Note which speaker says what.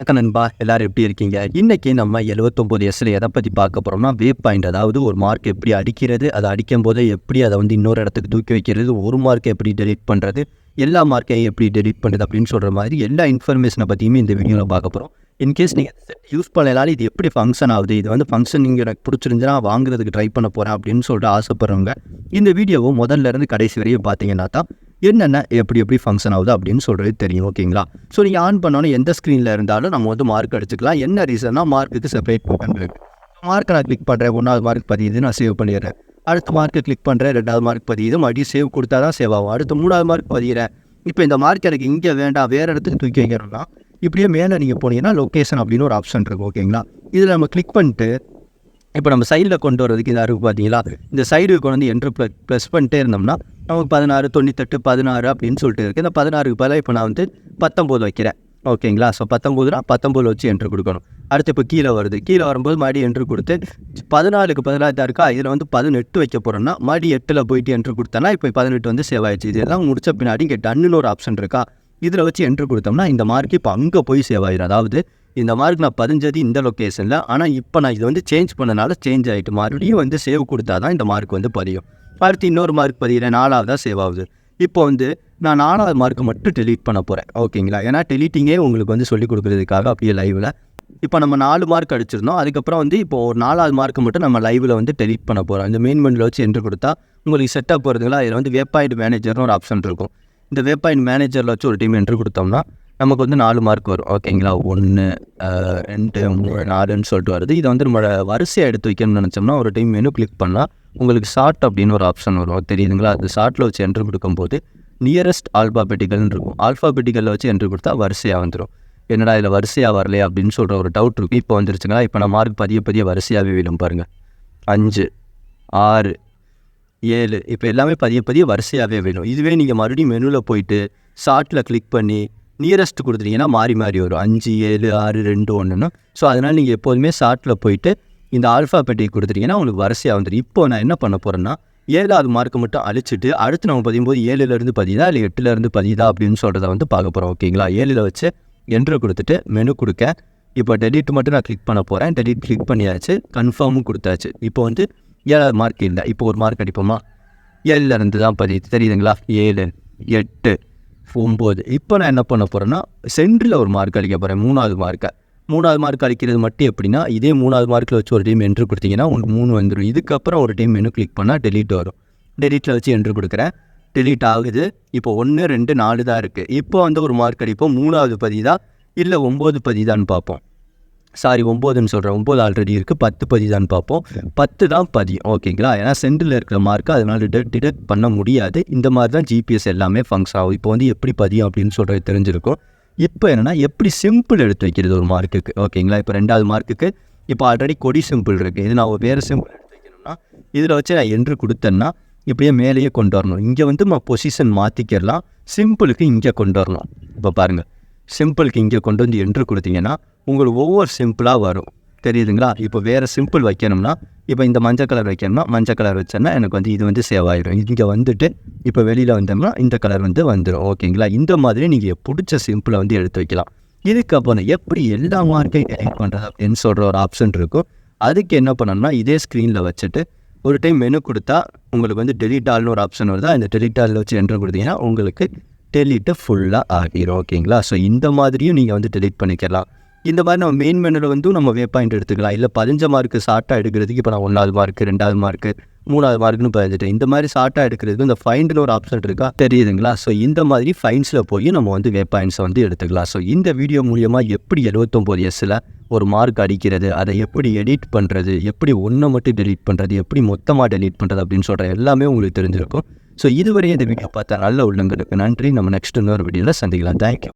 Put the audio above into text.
Speaker 1: வணக்கம் நண்பா எல்லாரும் எப்படி இருக்கீங்க? இன்னைக்கு நம்ம எழுபத்தொம்போது எஸ்ல எதை பற்றி பார்க்க போகிறோம்னா வே பாயிண்ட் அதாவது ஒரு மார்க் எப்படி அடிக்கிறது அதை அடிக்கும் போதே எப்படி அதை வந்து இன்னொரு இடத்துக்கு தூக்கி வைக்கிறது ஒரு மார்க்கை எப்படி டெலிட் பண்ணுறது எல்லா மார்க்கையும் எப்படி டெலிட் பண்ணுறது அப்படின்னு சொல்கிற மாதிரி எல்லா இன்ஃபர்மேஷனை பற்றியுமே இந்த வீடியோவில் பார்க்க போகிறோம் இன்கேஸ் நீங்கள் யூஸ் பண்ணலாலும் இது எப்படி ஃபங்க்ஷன் ஆகுது இது வந்து ஃபங்க்ஷன் நீங்கள் எனக்கு பிடிச்சிருந்துச்சுன்னா வாங்குறதுக்கு ட்ரை பண்ண போகிறேன் அப்படின்னு சொல்லிட்டு ஆசைப்படுறவங்க இந்த வீடியோவை முதல்ல இருந்து கடைசி வரையும் பார்த்தீங்கன்னா தான் என்னென்ன எப்படி எப்படி ஃபங்க்ஷன் ஆகுது அப்படின்னு சொல்கிறது தெரியும் ஓகேங்களா ஸோ நீங்கள் ஆன் பண்ணோன்னே எந்த ஸ்க்ரீனில் இருந்தாலும் நம்ம வந்து மார்க் அடிச்சுக்கலாம். என்ன ரீசன்னா மார்க்குக்கு செப்பரேட் பண்ணுறது மார்க்கை நான் கிளிக் பண்ணுறேன் ஒன்றாவது மார்க் பதியுது நான் சேவ் பண்ணிடுறேன். அடுத்த மார்க்கை கிளிக் பண்ணுறேன் ரெண்டாவது மார்க் பதியுது. மறுபடியும் சேவ் கொடுத்தா தான் சேவ் ஆகும். அடுத்து மூணாவது மார்க் பதிகிறேன் இப்போ இந்த மார்க் எனக்கு இங்கே வேண்டாம். வேறு இடத்துக்கு தூக்கி வைக்கிறோம்னா இப்படியே மேலே நீங்கள் போனீங்கன்னா லொக்கேஷன் அப்படின்னு ஒரு ஆப்ஷன் இருக்கும் ஓகேங்களா இதில் நம்ம கிளிக் பண்ணிட்டு இப்போ நம்ம சைடில் கொண்டு வரதுக்கு இந்த இருக்கும் பார்த்தீங்களா? இந்த சைடு கொண்டு வந்து என்ட்ரு ப்ளஸ் ப்ளஸ் பண்ணிட்டே இருந்தோம்னா நமக்கு பதினாறு தொண்ணூத்தெட்டு பதினாறு அப்படின்னு சொல்லிட்டு இருக்குது இந்த பதினாறுக்கு பதிலாக இப்போ நான் வந்து பத்தொம்போது வைக்கிறேன். ஓகேங்களா? ஸோ பத்தொம்போதுனா பத்தொம்போது வச்சு என்ட்ரு கொடுக்கணும். அடுத்து இப்போ கீழே வருது. கீழே வரும்போது மறுபடியும் என்ட்ரு கொடுத்து பதினாலுக்கு பதினாறு தான் இருக்கா? இதில் வந்து பதினெட்டு வைக்க போகிறோம்னா மறுபடியும் எட்டில் போயிட்டு என்ட்ரு கொடுத்தேன்னா இப்போ பதினெட்டு வந்து சேவ் ஆயிடுச்சு. இதெல்லாம் முடிச்ச பின்னாடி இங்கே டன்னுன்னு ஒரு ஆப்ஷன் இருக்கா? இதில் வச்சு என்ட்ரு கொடுத்தோம்னா இந்த மார்க் இப்போ அங்கே போய் சேவ் ஆயிடும் அதாவது இந்த மார்க் நான் பதிஞ்சது இந்த லொக்கேஷனில் ஆனால் இப்போ நான் இது வந்து சேஞ்ச் பண்ணனால சேஞ்ச் ஆகிட்டு மறுபடியும் வந்து சேவ் கொடுத்தா தான் இந்த மார்க் வந்து பதியும். அடுத்து இன்னொரு மார்க் பதிகிறேன் நாலாவதாக சேவ் ஆகுது. இப்போ வந்து நான் நாலாவது மார்க்கை மட்டும் டெலீட் பண்ண போகிறேன் ஓகேங்களா? ஏன்னா டெலீட்டிங்கே உங்களுக்கு வந்து சொல்லிக் கொடுக்குறதுக்காக அப்படியே லைவில் இப்போ நம்ம நாலு மார்க் அடிச்சிருந்தோம். அதுக்கப்புறம் வந்து இப்போ ஒரு நாலாவது மார்க்கை மட்டும் நம்ம லைவில் வந்து டெலீட் பண்ண போகிறோம் இந்த மெயின் மெனில் வச்சு என்ட்ரு கொடுத்தா உங்களுக்கு செட்டப் போகிறதுங்களா இதில் வந்து வெப்பாயிண்ட் மேனேஜர்னு ஒரு ஆப்ஷன் இருக்கும். இந்த வெப்பாயிண்ட் மேனேஜரில் வச்சு ஒரு டீம் என்ட்ரு கொடுத்தோம்னா நமக்கு வந்து நாலு மார்க் வரும். ஓகேங்களா? ஒன்று ரெண்டு மூணு நாலுன்னு சொல்லிட்டு வருது. இதை வந்து நம்ம வரிசையாக எடுத்து வைக்கணும்னு நினச்சோம்னா ஒரு டீம் மெனு கிளிக் பண்ணால் உங்களுக்கு ஷார்ட் அப்படின்னு ஒரு ஆப்ஷன் வரும். தெரியுதுங்களா? அது ஷார்ட்டில் வச்சு என்ட்ரு கொடுக்கும்போது நியரஸ்ட் ஆல்பாபெட்டிக்கல்னு இருக்கும். ஆல்பாபெட்டிக்கலில் வச்சு என்ட்ரு கொடுத்தா வரிசையாக வந்துடும் என்னடா இதில் வரிசையாக வரலையே அப்படின்னு சொல்கிற ஒரு டவுட் இருக்குது இப்போ வந்துருச்சுங்களா? இப்போ நான் மார்க் பதிய பதிய வரிசையாகவே விடும் பாருங்கள் அஞ்சு ஆறு ஏழு இப்போ எல்லாமே பதிய பதிய வரிசையாகவே வேணும் இதுவே நீங்கள் மறுபடியும் மெனுவில் போயிட்டு ஷார்ட்டில் கிளிக் பண்ணி நியரஸ்ட் கொடுத்துட்டீங்கன்னா மாறி மாறி வரும். அஞ்சு ஏழு ஆறு ரெண்டு ஒன்றுன்னு ஸோ அதனால் நீங்கள் எப்போதுமே ஷார்ட்டில் போயிட்டு இந்த ஆல்ஃபா பெட்டி கொடுத்துட்டீங்கன்னா உங்களுக்கு வரிசையாக வந்துடும். இப்போ நான் என்ன பண்ண போகிறேன்னா ஏழாவது மார்க்கை மட்டும் அழிச்சிட்டு அடுத்து நம்ம பதியும்போது ஏழுலேருந்து பதியுதா இல்லை எட்டுலேருந்து பதியுதா அப்படின்னு சொல்கிறத வந்து பார்க்க போகிறோம் ஓகேங்களா ஏழில் வச்சு என்ட்ரு கொடுத்துட்டு மெனு கொடுக்க. இப்போ டெலிட் மட்டும் நான் கிளிக் பண்ண போகிறேன் டெலிட் கிளிக் பண்ணியாச்சு. கன்ஃபார்மும் கொடுத்தாச்சு. இப்போ வந்து ஏழாவது மார்க் இல்லை. இப்போ ஒரு மார்க் அடிப்போமா? ஏழுலேருந்து தான் பதியுது. தெரியுதுங்களா? ஏழு எட்டு ஒம்பது. இப்போ நான் என்ன பண்ண போகிறேன்னா சென்டரில் ஒரு மார்க் அடிக்க போகிறேன் மூணாவது மார்க்கை மூணாவது மார்க் அடிக்கிறது மட்டும் எப்படின்னா இதே மூணாவது மார்க்கில் வச்சு ஒரு டீம் என்ட்ரு கொடுத்தீங்கன்னா உங்களுக்கு மூணு வந்துடும் இதுக்கப்புறம் ஒரு டீம் மெனு கிளிக் பண்ணால் டெலீட் வரும். டெலீட்டில் வச்சு என்ட்ரு கொடுக்குறேன். டெலீட் ஆகுது. இப்போ ஒன்று ரெண்டு நாலு தான் இருக்குது இப்போ வந்து ஒரு மார்க் அடிப்போம். மூணாவது பதி தான் இல்லை ஒம்பது பதிதான்னு பார்ப்போம். சாரி ஒம்போதுன்னு சொல்கிறேன் ஒம்பது ஆல்ரெடி இருக்குது பத்து பதி தான் பார்ப்போம். பத்து தான் பதியும் ஓகேங்களா ஏன்னா சென்டரில் இருக்கிற மார்க்கு அதனால் டிடெக்ட் டிடெக்ட் பண்ண முடியாது. இந்த மாதிரி தான் ஜிபிஎஸ் எல்லாமே ஃபங்க்ஷன் ஆகும். இப்போ வந்து எப்படி பதியும் அப்படின்னு சொல்கிறது தெரிஞ்சிருக்கும். இப்போ என்னென்னா எப்படி சிம்பிள் எடுத்து வைக்கிறது ஒரு மார்க்குக்கு ஓகேங்களா இப்போ ரெண்டாவது மார்க்குக்கு இப்போ ஆல்ரெடி கொடி சிம்பிள் இருக்குது இது நான் வேறு சிம்பிள் எடுத்து வைக்கணும்னா இதில் வச்சு நான் என்று கொடுத்தேன்னா இப்படியே மேலேயே கொண்டு வரணும். இங்கே வந்து நம்ம பொசிஷன் மாற்றிக்கிறலாம் சிம்பிளுக்கு இங்கே கொண்டு வரணும். இப்போ பாருங்கள் சிம்பிளுக்கு இங்கே கொண்டு வந்து என்று கொடுத்தீங்கன்னா உங்களுக்கு ஒவ்வொரு சிம்பிளாக வரும். தெரியுதுங்களா? இப்போ வேறு சிம்பிள் வைக்கணும்னா இப்போ இந்த மஞ்சள் கலர் வைக்கணும்னா மஞ்சள் கலர் வச்சேன்னா எனக்கு வந்து இது வந்து சேவ் ஆகிடும் இங்கே வந்துட்டு இப்போ வெளியில் வந்தோம்னா இந்த கலர் வந்து வந்துடும் ஓகேங்களா? இந்த மாதிரி நீங்கள் பிடிச்ச சிம்பிளை வந்து எடுத்து வைக்கலாம். இதுக்கப்புறம் எப்படி எல்லா மார்க்கையும் எடிட் பண்ணுறது அப்படின்னு சொல்கிற ஒரு ஆப்ஷன் இருக்கும். அதுக்கு என்ன பண்ணணும்னா இதே ஸ்க்ரீனில் வச்சுட்டு ஒரு டைம் மெனு கொடுத்தா உங்களுக்கு வந்து டெலிட் ஆல்னு ஒரு ஆப்ஷன் வருதா? இந்த டெலிட் ஆலில் வச்சு என்ட்ரு கொடுத்தீங்கன்னா உங்களுக்கு டெலிட்டு ஃபுல்லாக ஆகிரும். ஓகேங்களா? ஸோ இந்த மாதிரியும் நீங்கள் வந்து டெலிட் பண்ணிக்கலாம். இந்த மாதிரி நம்ம மெயின் மெனுவில் வந்து நம்ம வே பாயிண்ட் எடுத்துக்கலாம். இல்லை பதினஞ்சு மார்க்கு ஷார்ட்டாக எடுக்கிறதுக்கு இப்போ நான் ஒன்றாவது மார்க்கு ரெண்டாவது மார்க்கு மூணாவது மார்க்குன்னு பதிஞ்சிட்டேன் இந்த மாதிரி ஷார்ட்டாக எடுக்கிறதுக்கு இந்த ஃபைண்டில் ஒரு ஆப்ஷன் இருக்கா? தெரியுதுங்களா? ஸோ இந்த மாதிரி ஃபைன்ஸில் போய் நம்ம வந்து வே பாயிண்ட்ஸை வந்து எடுத்துக்கலாம். ஸோ இந்த வீடியோ மூலியமாக எப்படி எழுபத்தொம்போது எஸ்ஸில் ஒரு மார்க் அடிக்கிறது அதை எப்படி எடிட் பண்ணுறது எப்படி ஒன்றை மட்டும் டெலீட் பண்ணுறது எப்படி மொத்தமாக டெலீட் பண்ணுறது அப்படின்னு சொல்கிற எல்லாமே உங்களுக்கு தெரிஞ்சிருக்கும். ஸோ இதுவரை இந்த வீடியோ பார்த்தா நல்ல உள்ளங்களுக்கு நன்றி. நம்ம நெக்ஸ்ட் இன்னொரு வீடியோவில் சந்திக்கலாம். தேங்க்யூ